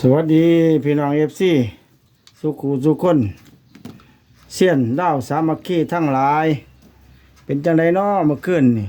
สวัสดีพี่น้องเอฟซีสุขูสุคนเสียนดาวสามัคคีทั้งหลาย เป็นจังไดน้อมื่อคืนนี่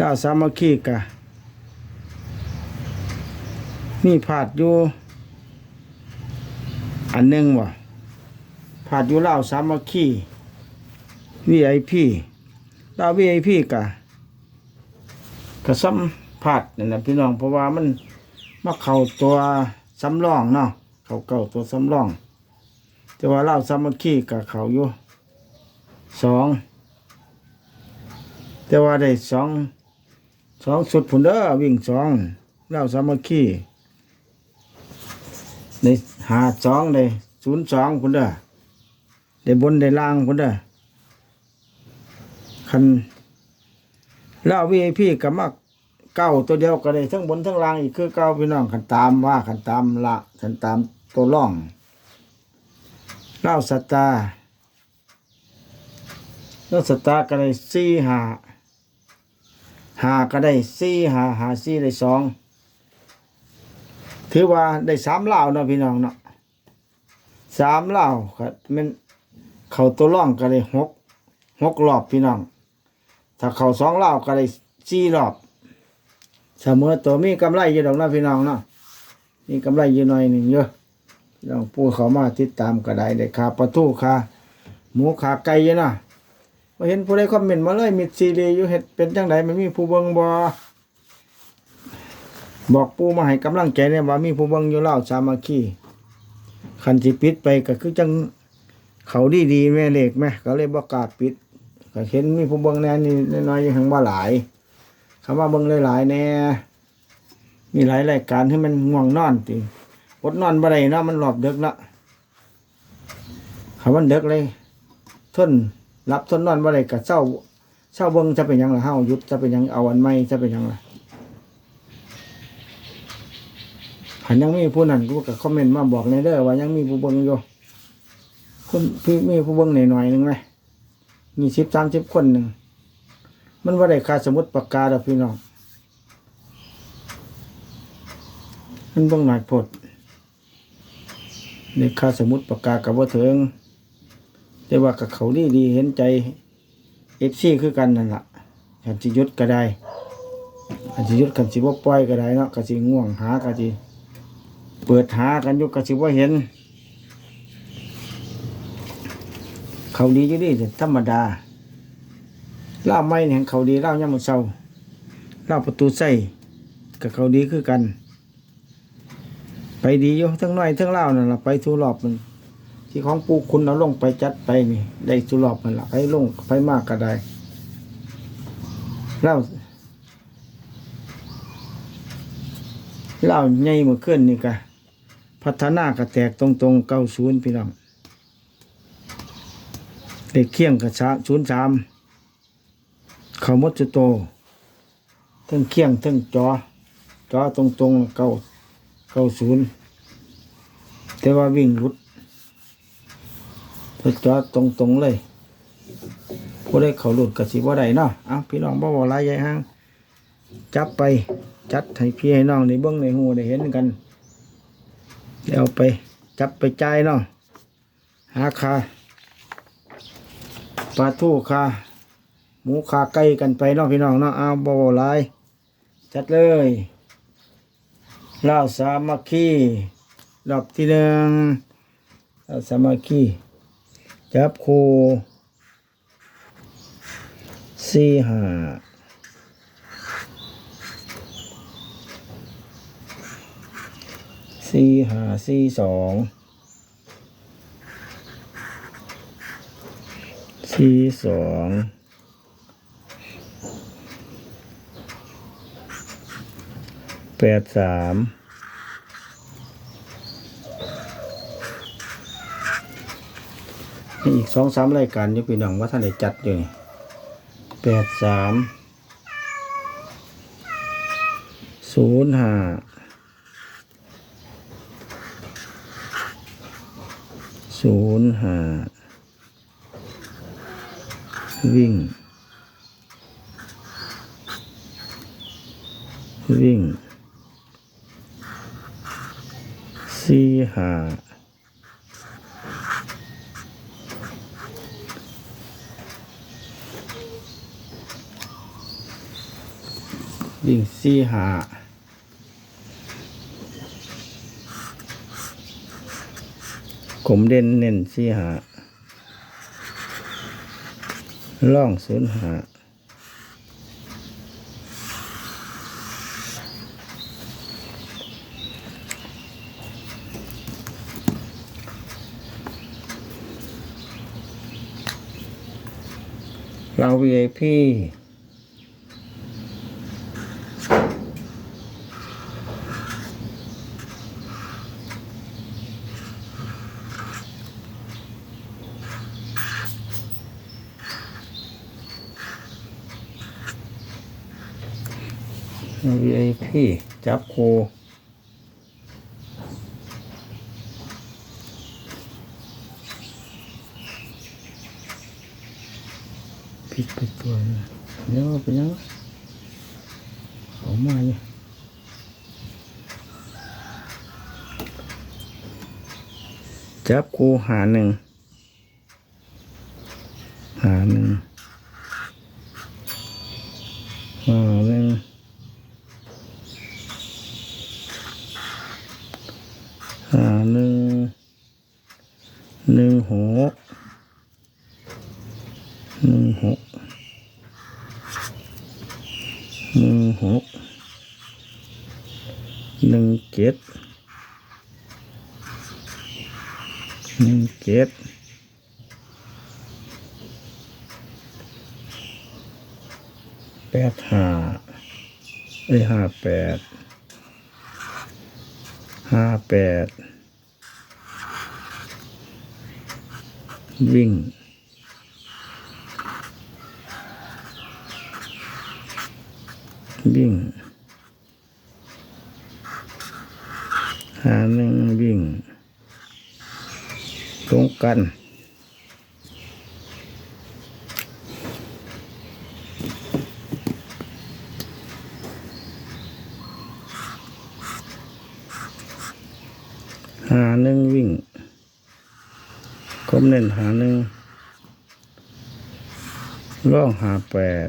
ดาวสามัคคีกะมีผาดอยู่ อันหนึงวะผาดอยู่ลาวสามัคคีวีไอพีดาววีไอพีกะกะซ้ำผาดนั่นนะพี่น้องเพราะว่ามัน มาเข้าตัวสำรองเนาะเข้าเก่าตัวสำรอง แต่ว่าเล่าสามัคคีกับเข่าอยู่สองแต่ว่าได้สองสองสุดผุนเด้อวิ่งสองเล่าสามัคคีในหาสองได้ศูนย์สองผุนเด้อได้บนได้ล่างผุนเด้อคันเล่าวีไอพีกับมัก เก้าตัวเดียวก็ได้ทั้งบนทั้งล่างอีกคือเก้าพี่น้องขันตามว่าขันตามละขันตามตัวร่องเล่าสตาร์เล่าสตาร์ก็ได้สี่หาหาก็ได้สี่หาหาสี่ได้สองถือว่าได้สามเหล่าเนาะพี่น้องเนาะสามเหล่าครับมันเข่าตัวร่องก็ได้หกหกรอบพี่น้อง ถ้าเข่าสองเหล่าก็ได้สี่รอบ เสมอตัวมีกำไรอยู่ดอกนะพี่น้องเนาะมีกำไรอยู่หน่อยหนึ่งเยอะพี่น้องผู้เขามาติดตามก็ได้ได้ค่าปลาทูค่าหมูขาไก่อยู่นะมาเห็นผู้ใดคอมเมนต์มาเลยมีซีรีอยู่เห็ดเป็นจังไดมันมีผู้เบิงบ่บอกปูมาให้กำลังใจเนี่ยว่ามีผู้เบิงอยู่เล่าสามัคคีคันสิปิดไปก็คือจังเขาดีดีแม่เล็กแม่ก็เลยบ่กล้าปิดก็เห็นมีผู้เบิงแน่นี่น้อยอยู่หังว่าหลาย คำว่าเบิ่งหลายๆแน่มีหลายรายการให้มันง่วงนอนติงอดนอนบ่ได้เนาะมันหลอบดึกละคำว่าดึกเลยทนรับทนนอนบ่ได้ก็เศร้าเศร้าเบิ่งจะเป็นยังละเฮายุดจะเป็นยังเอาอันใหม่จะเป็นยังละหันยังมีผู้นั้นกูก็คอมเมนต์มาบอกในเด้อว่ายังมีผู้เบิ่งอยู่คนพี่มีผู้เบิ่งหน่อยหนึงไหมมีสิบสามสิบคนหนึ่ง มันว่าได้ค่าสมุดปากกาดอกพี่น้อง มันต้องหน่อยพดในค่าสมุดปากกากับว่าถึงแต่ว่ากับเขาดีดีเห็นใจเอฟซีคือกันนั่นแหละกันสิยุดก็ได้กันสิยุดกันสิบ่ปล่อยก็ได้เนาะกันสิง่วงหากันสิเปิดหากันยู่กันสิว่าเห็น เขาดีอยู่ดีแต่ธรรมดา เล่าไม่เนี่ยเขาดีเล่าย่ำมันเศร้าเล่าประตูใส่กับเขาดีคือกัน ไปดีอยู่ทั้งน้อยทั้งเล่านั่นละไปทุรอบมัน ที่ของปูคุณเอาลงไปจัดไปนี่ ได้ทุรอบมันละไปลงไปมากก็ได้เล่าเล่าใหญ่เมื่อคืนนี่กะพัฒนากระแตกตรงตรงเก้าศูนย์พี่น้องเด็กเคียงกับช้าศูนย์สาม ขาหมดจุโตทั้งเคียงทั้งจอ จอตรงตรงๆเก้าเก้าศูนย์แต่ว่าวิ่งหลุดถ้าจอตรงตรงๆเลยผู้ได้เขาหลุดกับสิว่าใดเนาะเอาพี่น้องบ่บอกหลายใหญ่ห้าง จับไปจัดให้พี่ให้น้องในเบื้องในหูได้เห็นกันแล้วเอาไปจับไปจ่ายเนาะหาคาปลาทูคา หมูขาไก่กันไปเนาะพี่น้องเนาะเอาบ่าวหลายจัดเลยลาวสามัคคีรอบที่หนึ่งลาวสามัคคีจับคู่สี่ห้าสี่ห้าสี่สองสี่สอง แปดสามมีอีกสองสามรายการยู่พี่น้องว่าท่านได้จัดอยู่นี่แปดสามศูนย์ห้าศูนย์ห้าวิ่ง วิ่ง สี่ห้าวิ่งสี่ห้าผมเด่นเน้นสี่ห้าล่องศูนย์ห้า เรา VIP เรา VIP จับโคพลิก ไปตัวเดี๋ยวเป็นยังเขามาเนี่ยจับกูหาหนึ่ง หาหนึ่งหาหนึ่งหาหนึ่งหนึ่งหกหนึ่งหกหนึ่งหกหนึ่งเจ็ดหนึ่งเจ็ดแป ดห้าเอ้ห้าแปดห้าแปดวิ่งวิ่งหาหนึ่งวิ่งตรงกันาหนึ่งวิ่งคมเน้นหาหนึ่งล่องหาแปด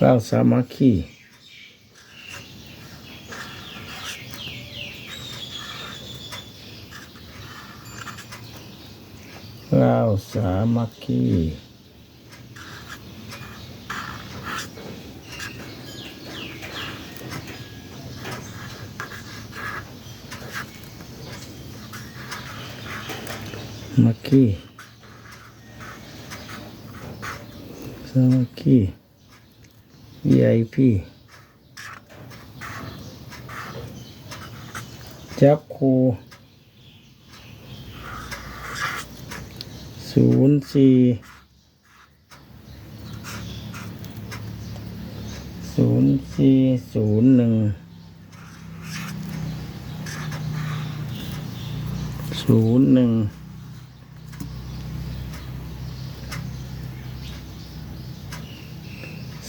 เราสามาสามัคคี มัคคีสามัคคี VIP จับคู ศูนย์สี่ศูนย์สี่ศูนย์หนึ่งศูนย์หนึ่ง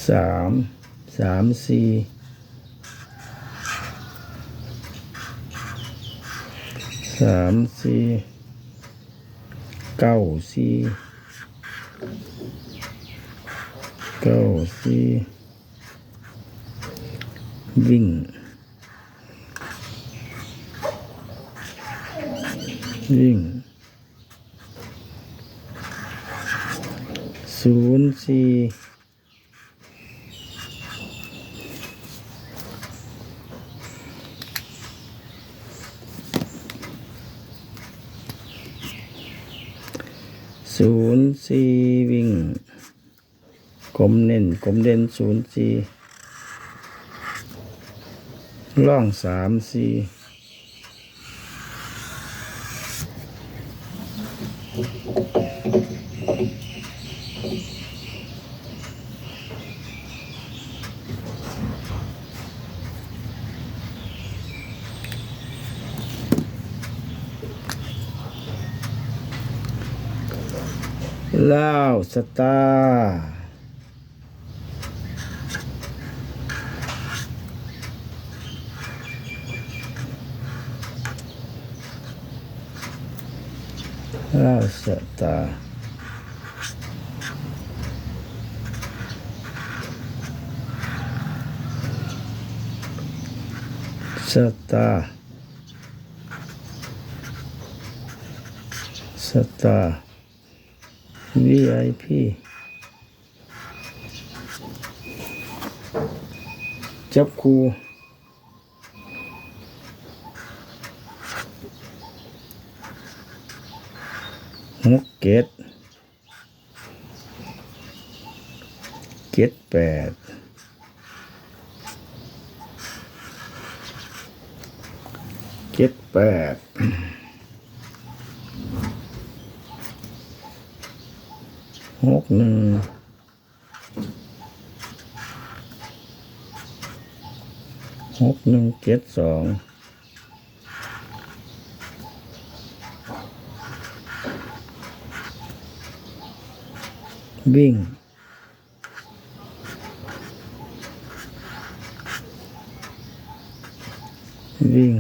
สามสามสี่สามสี่ เก้าสี่เก้าสี่วิ่งวิ่งศูนย์สี่ ศูนย์สี่วิ่งกลมเน้นกลมเด่นศูนย์สี่ล่องสามสี่ ล้วสตาร์ล้วสตาร์สตาร์สตาร์ VIP จับคูหกเกตเกตแปดเกตแปด หกหนึ่งหกหนึ่งเจ็ดสองวิ่งวิ่ง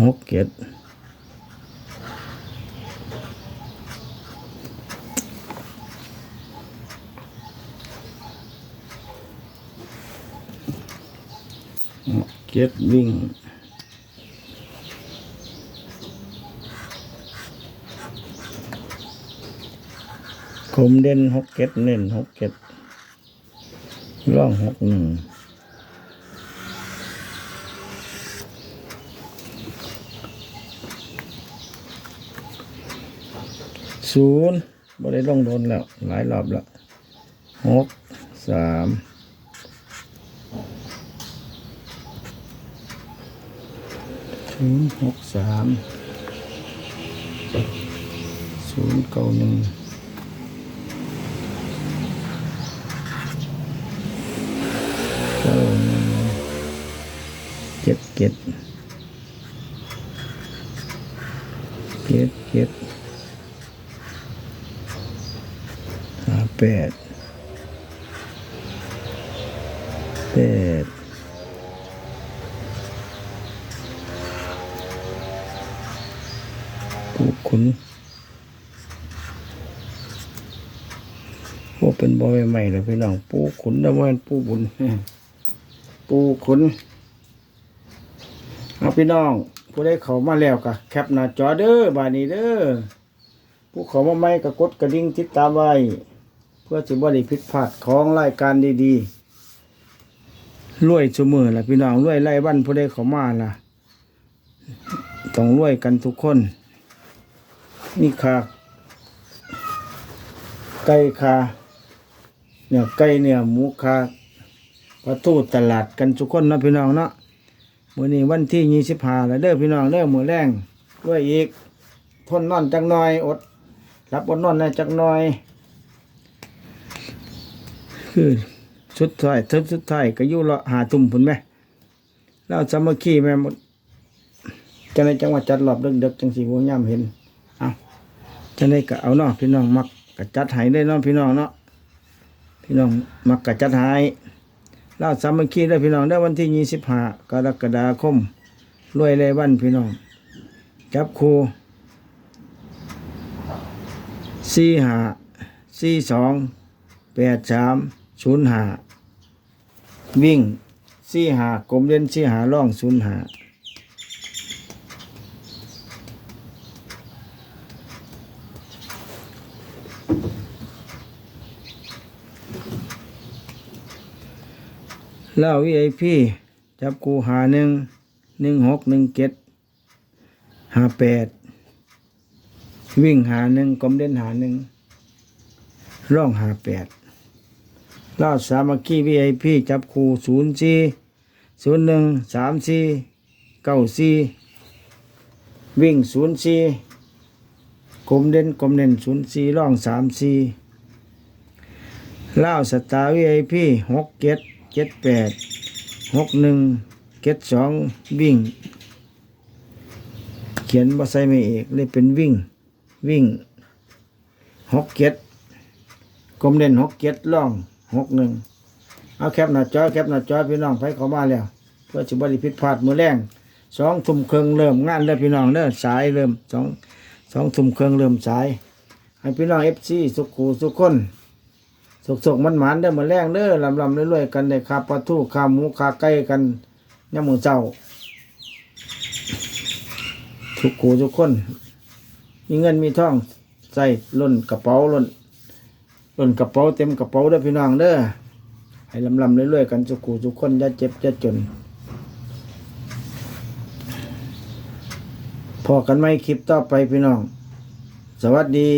หกเจ็ด เก็ตวิ่งคมเด่นหกเก็ตเน้นหกเก็ตร่องหกหนึ่งศูนย์บ่ได้ลงโดนแล้ว หลายรอบแล้วหกสาม ศูนย์หกสามศูนย์เก้าหนึ่งเก้าหนึ่งเจ็ดเจ็ดเจ็ดเจ็ดห้าแปดแปด ปูขุนว่าเป็นบอยใหม่เลยพี่น้องปูขุนนะว่าเป็นปูบุญปูขุนเอาพี่น้อง ผู้ได้เขามาแล้วกะแคปหน้าจอเด้อบานนี้เด้อผู้เขามาใหม่ก็กดกระดิ่งติดตามไว้ เพื่อจะบ่ได้ผิดพลาดของรายการดีๆรวยเสมอละพี่น้องรวยไล่บ้านผู้ได้เขามาล่ะต้องรวยกันทุกคน นี่ค่ะไก่ค่ะเนี่ยไก่เนี่ยหมูค่ะประตูตลาดกันทุกคนนะพี่น้องเนาะมื้อนี้วันที่ยี่สิบห้าแล้วเด้อพี่น้องเด้อมื้อแรงด้วยอีก ทนนอนจักหน่อย อดรับอดนอนได้จักหน่อย คือสุดท้ายทึบสุดท้ายก็อยู่ละหาทุ่มพุ่นแม่แล้วสามัคคีแม่หมดจังไดจังหว่าจัดรอบเด็กๆจังสิบ่ยามเห็น จะได้ก็เอาเนาะพี่น้องมักกะจัดให้ได้เนาะพี่น้องเนาะพี่น้องมักกะจัดให้ลาสามัคคีได้พี่น้องได้วันที่ยี่สิบห้ากรกฎาคมรวยเลยวันพี่น้องจับครูสี่ห้าสี่สองแปดสามศูนย์ห้าวิ่งสี่ห้ากลมเล่นสี่ห้าล่องศูนย์ห้า เล่าวีไอพีจับกูหาหนึ่งหนึ่งหกหนึ่งเจ็ดหาแปดวิ่งหาหนึ่งกลมเด่นหาหนึ่งร่องหาแปดเล่าสามัคคีวีไอพีจับคูศูนย์สี่ศูนย์หนึ่งสามสี่เก้าสี่วิ่งศูนย์สี่กลมเด่นกลมเด่นศูนย์สี่ร่องสามสี่เล่าสตาร์วีไอพีหกเจ็ด เจ็ดแปดหกหนึ่งเจ็ดสองวิ่ง เขียนบ่ใส่ไม่เอกเลยเป็นวิ่ง วิ่งหกเจ็ดกลมเด่นหกเจ็ดล่องหกหนึ่งเอาแคปหน้าจอแคปหน้าจอพี่น้องไปเข้ามาแล้ว เพื่อจะบริพิษพลาดมือแรงสองทุ่มครึ่องเริ่มงานแล้วพี่น้องเด้อสายเริ่มสองสองทุ่มครึ่องเริ่มสายให้พี่น้องเอฟซีสุขูสุขคน สุกสุกมันหมานๆเด้อมือแรงเด้อลำลำเรื่อยๆกันได้คาปลาทูคาหมูคาไก่กันย่ำมือเจ้าสุขูสุขคน มีเงินมีทองใส่ล้นกระเป๋าล้นล้นกระเป๋าเต็มกระเป๋าเด้อพี่น้องเด้อให้ลำลำเรื่อยๆกันสุขูสุขคนอย่าเจ็บอย่าจนพอกันไหมคลิปต่อไปพี่น้อง สวัสดี